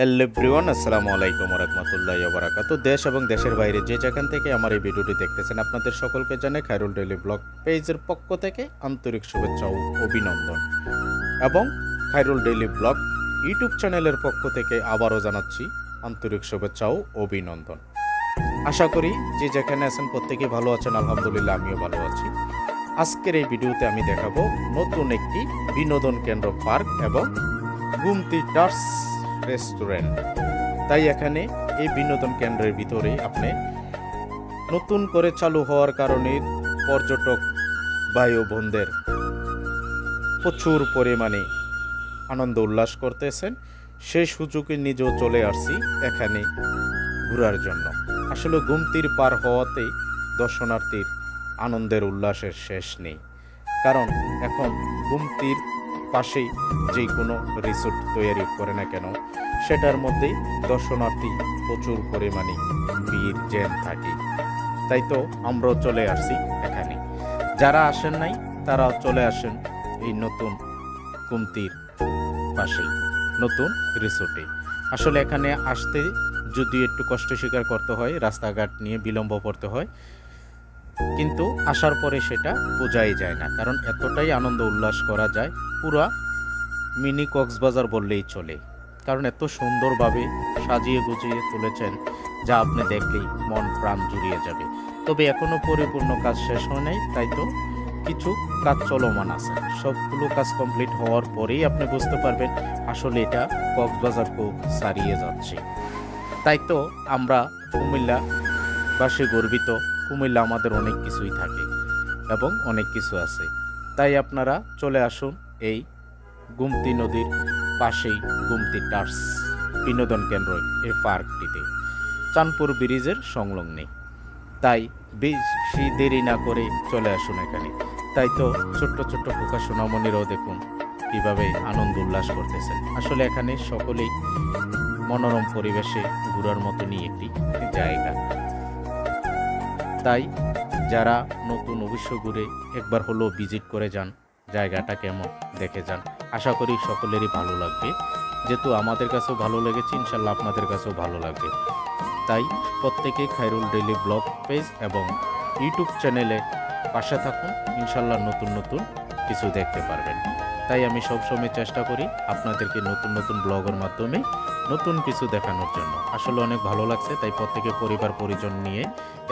Hello everyone, আসসালামু আলাইকুম রহমতুল্লাহ বারাকাতু দেশ এবং দেশের বাইরে যে যেখান থেকে আমার এই ভিডিওটি দেখতেছেন, আপনাদের সকলকে জানে খায়রুল ডেলি ব্লগ পেজের পক্ষ থেকে আন্তরিক শুভেচ্ছা ও অভিনন্দন। এবং খায়রুল ডেইলি ব্লগ ইউটিউব চ্যানেলের পক্ষ থেকে আবারও জানাচ্ছি আন্তরিক শুভেচ্ছা ও অভিনন্দন। আশা করি যে যেখানে আছেন প্রত্যেকে ভালো আছেন, আলহামদুলিল্লাহ আমিও ভালো আছি। আজকের এই ভিডিওতে আমি দেখাবো নতুন একটি বিনোদন কেন্দ্র পার্ক এবং গুমতি টার্স রেস্টুরেন্ট তাই এখানে এই বিনোদন কেন্দ্রের ভিতরে আপনি নতুন করে চালু হওয়ার কারণে পর্যটক ও বোনদের প্রচুর পরিমাণে আনন্দ উল্লাস করতেছেন। সেই সুযোগে নিজেও চলে আসছি এখানে ঘোরার জন্য। আসলে গুমতির পার হওয়াতে দর্শনার্থীর আনন্দের উল্লাসের শেষ নেই। কারণ এখন গুমতির পাশেই যে কোনো রিসোর্ট তৈরি করে না কেন, সেটার মধ্যেই দর্শনার্থী প্রচুর পরিমাণে ভিড় জ্যাম থাকে। তাই তো আমরাও চলে আসছি এখানে। যারা আসেন নাই, তারাও চলে আসেন এই নতুন কুমতির পাশেই, নতুন রিসোর্টে আসলে এখানে আসতে যদি একটু কষ্ট স্বীকার করতে হয়, রাস্তাঘাট নিয়ে বিলম্ব পড়তে হয়, কিন্তু আসার পরে সেটা বোঝাই যায় না, কারণ এতটাই আনন্দ উল্লাস করা যায় পুরা মিনি কক্সবাজার বললেই চলে। কারণ এত সুন্দরভাবে সাজিয়ে গুজিয়ে তুলেছেন, যা আপনি দেখলেই মন প্রাণ জুড়িয়ে যাবে। তবে এখনও পরিপূর্ণ কাজ শেষ হয় নাই, তাই তো? কিছু কাজ চলমান আছে। সবগুলো কাজ কমপ্লিট হওয়ার পরেই আপনি বুঝতে পারবেন, আসলে এটা কক্সবাজারকেও সারিয়ে যাচ্ছে। তাই তো আমরা কুমিল্লা বাসে গর্বিত। কুমিল্লা আমাদের অনেক কিছুই থাকে এবং অনেক কিছু আছে। তাই আপনারা চলে আসুন এই গুমতি নদীর পাশেই গুমতি টার্স বিনোদন কেন্দ্র এই পার্কটিতে। চাঁদপুর ব্রিজের সংলগ্নে। তাই বেশি দেরি না করে চলে আসুন এখানে। তাই তো ছোট্ট ছোট্ট পোকা সোনামণিরাও দেখুন কীভাবে আনন্দ উল্লাস করতেছেন। আসলে এখানে সকলেই মনোরম পরিবেশে ঘোরার মতনই একটি জায়গা। তাই যারা নতুন অবশ্য ঘুরে একবার হলেও ভিজিট করে যান জায়গাটা কেমন দেখে যান। আশা করি সকলেরই ভালো লাগবে। যেহেতু আমাদের কাছেও ভালো লেগেছে, ইনশাল্লাহ আপনাদের কাছেও ভালো লাগবে। তাই প্রত্যেকে খাইরুল ডেইলি ব্লগ পেজ এবং ইউটিউব চ্যানেলে পাশে থাকুন। ইনশাল্লাহ নতুন নতুন কিছু দেখতে পারবেন। তাই আমি সবসময় চেষ্টা করি আপনাদেরকে নতুন নতুন ব্লগের মাধ্যমে নতুন কিছু দেখানোর জন্য। আসলে অনেক ভালো লাগছে, তাই প্রত্যেকে পরিবার পরিজন নিয়ে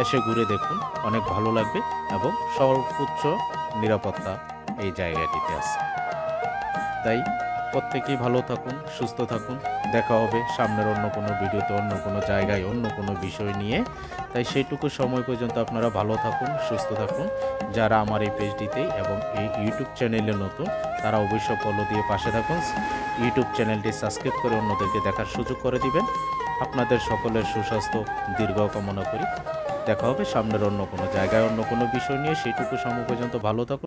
এসে ঘুরে দেখুন। অনেক ভালো লাগবে এবং সর্বোচ্চ নিরাপত্তা এই জায়গাটিতে আছে। তাই প্রত্যেকেই ভালো থাকুন, সুস্থ থাকুন। দেখা হবে সামনের অন্য কোনো ভিডিওতে, অন্য কোনো জায়গায়, অন্য কোনো বিষয় নিয়ে। তাই সেইটুকু সময় পর্যন্ত আপনারা ভালো থাকুন, সুস্থ থাকুন। যারা আমার এই পেজটিতে এবং এই ইউটিউব চ্যানেলে নতুন, তারা অবশ্যই ফলো দিয়ে পাশে থাকুন। ইউটিউব চ্যানেলটি সাবস্ক্রাইব করে অন্যদেরকে দেখার সুযোগ করে দিবেন। আপনাদের সকলের সুস্বাস্থ্য, দীর্ঘ কামনা করি। দেখা হবে সামনের অন্য কোনো জায়গায়, অন্য কোনো বিষয় নিয়ে। সেইটুকু সময় পর্যন্ত ভালো থাকুন।